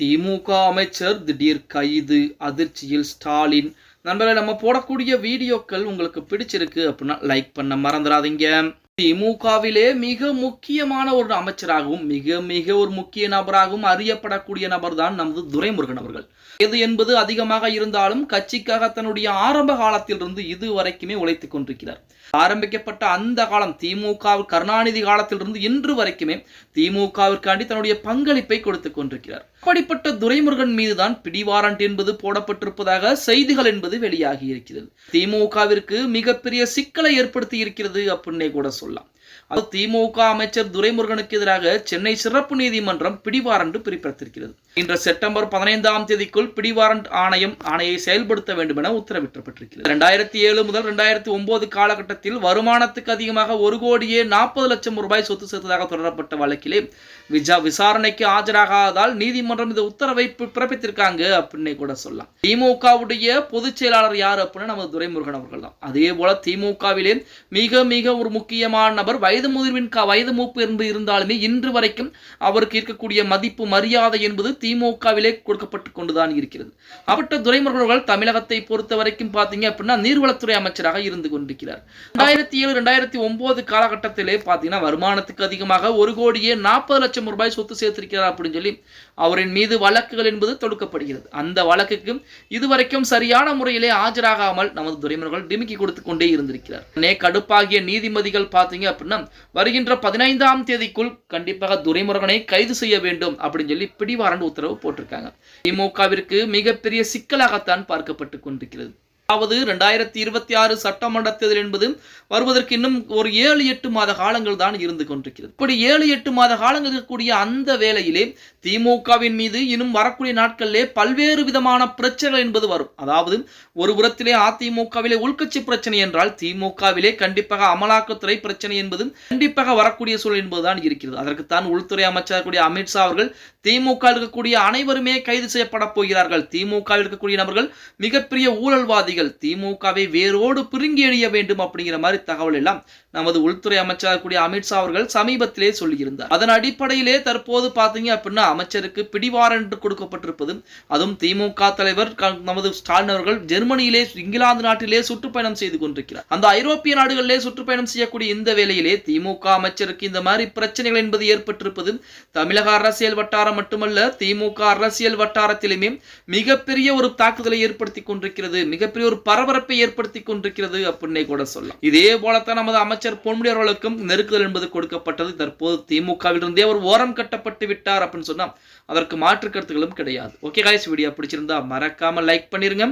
திமுக அமைச்சர் திடீர் கைது அதிர்ச்சியில் ஸ்டாலின். நண்பர்களே நம்ம போடக்கூடிய வீடியோக்கள் உங்களுக்கு பிடிச்சிருக்கு அப்படின்னா லைக் பண்ண மறந்துடாதீங்க. திமுகவிலே மிக முக்கியமான ஒரு அமைச்சராகவும் மிக மிக ஒரு முக்கிய நபராகவும் அறியப்படக்கூடிய நபர் தான் நமது துரைமுருகன் அவர்கள். எது என்பது அதிகமாக இருந்தாலும் கட்சிக்காக தன்னுடைய ஆரம்ப காலத்திலிருந்து இது வரைக்குமே உழைத்துக் கொண்டிருக்கிறார். ஆரம்பிக்கப்பட்ட அந்த காலம் திமுக கருணாநிதி காலத்திலிருந்து இன்று வரைக்குமே திமுகவிற்காண்டி தன்னுடைய பங்களிப்பை கொடுத்துக் கொண்டிருக்கிறார். அப்படிப்பட்ட துரைமுருகன் மீதுதான் பிடிவாரண்ட் என்பது போடப்பட்டிருப்பதாக செய்திகள் என்பது வெளியாகி இருக்கிறது. திமுகவிற்கு மிகப்பெரிய சிக்கலை ஏற்படுத்தி இருக்கிறது அப்படின்னே கூட சொல்லலாம் அது திமுக அமைச்சர் துரைமுருகனுக்கு எதிராக சென்னை சிறப்பு நீதிமன்றம் பிடிவாரண்டு பிறப்பித்திருக்கிறது. இன்று செப்டம்பர் பதினைந்தாம் தேதிக்குள் பிடிவாரண்ட் ஆணையம் ஆணையை செயல்படுத்த வேண்டும் என உத்தரவிட்டப்பட்டிருக்கிறது. இரண்டாயிரத்தி ஏழு முதல் இரண்டாயிரத்தி ஒன்பது காலகட்டத்தில் வருமானத்துக்கு அதிகமாக ஒரு கோடியே நாற்பது லட்சம் ரூபாய் சொத்து சேர்த்ததாக தொடரப்பட்ட வழக்கிலே விஜா விசாரணைக்கு ஆஜராகாததால் நீதிமன்றம் இந்த உத்தரவை பிறப்பித்திருக்காங்க அப்படின்னே கூட சொல்லலாம். திமுகவுடைய பொதுச் செயலாளர் யார் அப்படின்னா நமது துரைமுருகன் அவர்கள் தான் அதே போல திமுகவிலே மிக மிக ஒரு முக்கியமான நபர் வயது முதிர்வின் வயது மூப்பு என்பது இருந்தாலுமே இன்று வரைக்கும் அவருக்கு இருக்கக்கூடிய மதிப்பு மரியாதை என்பது திமுகவிலே கொடுக்கப்பட்டு கொண்டுதான் இருக்கிறது. அவற்ற துரைமுருகன் தமிழகத்தை பொறுத்த வரைக்கும் பார்த்தீங்க அப்படின்னா நீர்வளத்துறை அமைச்சராக இருந்து கொண்டிருக்கிறார். ரெண்டாயிரத்தி ஏழு ரெண்டாயிரத்தி ஒன்பது காலகட்டத்திலே பார்த்தீங்கன்னா வருமானத்துக்கு அதிகமாக ஒரு கோடியே நாற்பது லட்சம் ரூபாய் சொத்து சேர்த்திருக்கிறார் அப்படின்னு சொல்லி அவரின் மீது வழக்குகள் என்பது தொடுக்கப்படுகிறது. அந்த வழக்குக்கு இதுவரைக்கும் சரியான முறையிலே ஆஜராகாமல் நமது துரைமுருகன் டிமிக்கி கொடுத்து கொண்டே இருந்திருக்கிறார். நே கடுப்பாகிய நீதிபதிகள் பார்த்தீங்க அப்படின்னா வருகின்ற பதினைந்தாம் தேதிக்குள் கண்டிப்பாக துரைமுருகனை கைது செய்ய வேண்டும் அப்படின்னு சொல்லி பிடிவாரன் உத்தரவு போட்டிருக்காங்க. திமுகவிற்கு மிகப்பெரிய சிக்கலாகத்தான் பார்க்கப்பட்டு கொண்டிருக்கிறது. அதாவது ரெண்டாயிரத்தி இருபத்தி ஆறு சட்டமன்ற தேர்தல் என்பது வருவதற்கு இன்னும் ஒரு ஏழு எட்டு மாத காலங்கள் தான் இருந்து கொண்டிருக்கிறது. இப்படி ஏழு எட்டு மாத காலங்கள் இருக்கக்கூடிய அந்த வேளையிலே திமுகவின் மீது இன்னும் வரக்கூடிய நாட்களிலே பல்வேறு விதமான பிரச்சனைகள் என்பது வரும். அதாவது ஒரு புறத்திலே அதிமுகவிலே உள்கட்சி பிரச்சனை என்றால் திமுகவிலே கண்டிப்பாக அமலாக்கத்துறை பிரச்சனை என்பது கண்டிப்பாக வரக்கூடிய சூழல் என்பதுதான் இருக்கிறது. அதற்குத்தான் உள்துறை அமைச்சர் கூடிய அமித்ஷா அவர்கள் திமுக இருக்கக்கூடிய அனைவருமே கைது செய்யப்பட போகிறார்கள். திமுக இருக்கக்கூடிய நபர்கள் மிகப்பெரிய ஊழல்வாதிகள். திமுகவை வேரோடு பிரிங்கி எழிய வேண்டும் அப்படிங்கிற மாதிரி தகவல் எல்லாம் நமது உள்துறை அமைச்சர் கூடிய அமித்ஷா அவர்கள் சமீபத்திலே சொல்லியிருந்தார். அதன் அடிப்படையிலே தற்போது பார்த்தீங்க அப்படின்னா அமைச்சருக்கு பிடிவாரன்று கொடுக்கப்பட்டிருப்பதும் அதுவும் திமுக தலைவர் நமது ஸ்டாலின் அவர்கள் ஜெர்மனியிலே இங்கிலாந்து நாட்டிலே சுற்றுப்பயணம் செய்து கொண்டிருக்கிறார். அந்த ஐரோப்பிய நாடுகளிலே சுற்றுப்பயணம் செய்யக்கூடிய இந்த வேளையிலே திமுக அமைச்சருக்கு இந்த மாதிரி பிரச்சனைகள் என்பது ஏற்பட்டிருப்பதும் தமிழக அரசியல் வட்டாரம் மட்டுமல்ல திமுக அரசியல் வட்டாரத்திலுமே மிகப்பெரிய ஒரு தாக்குதலை ஏற்படுத்தி கொண்டிருக்கிறது மிகப்பெரிய ஒரு பரபரப்பை ஏற்படுத்தி கொண்டிருக்கிறது அப்படின்னே கூட சொல்லலாம். இதே போலத்தான் நமது அமைச்சர் பொன்முடி அவர்களுக்கும் நெருக்குதல் என்பது கொடுக்கப்பட்டது. தற்போது திமுகவிலிருந்தே ஒரு ஓரம் கட்டப்பட்டு விட்டார் அப்படின்னு சொன்னா அதற்கு மாற்று கருத்துகளும் கிடையாது. ஓகே காய்ஸ் வீடியோ பிடிச்சிருந்தா மறக்காம லைக் பண்ணிருங்க.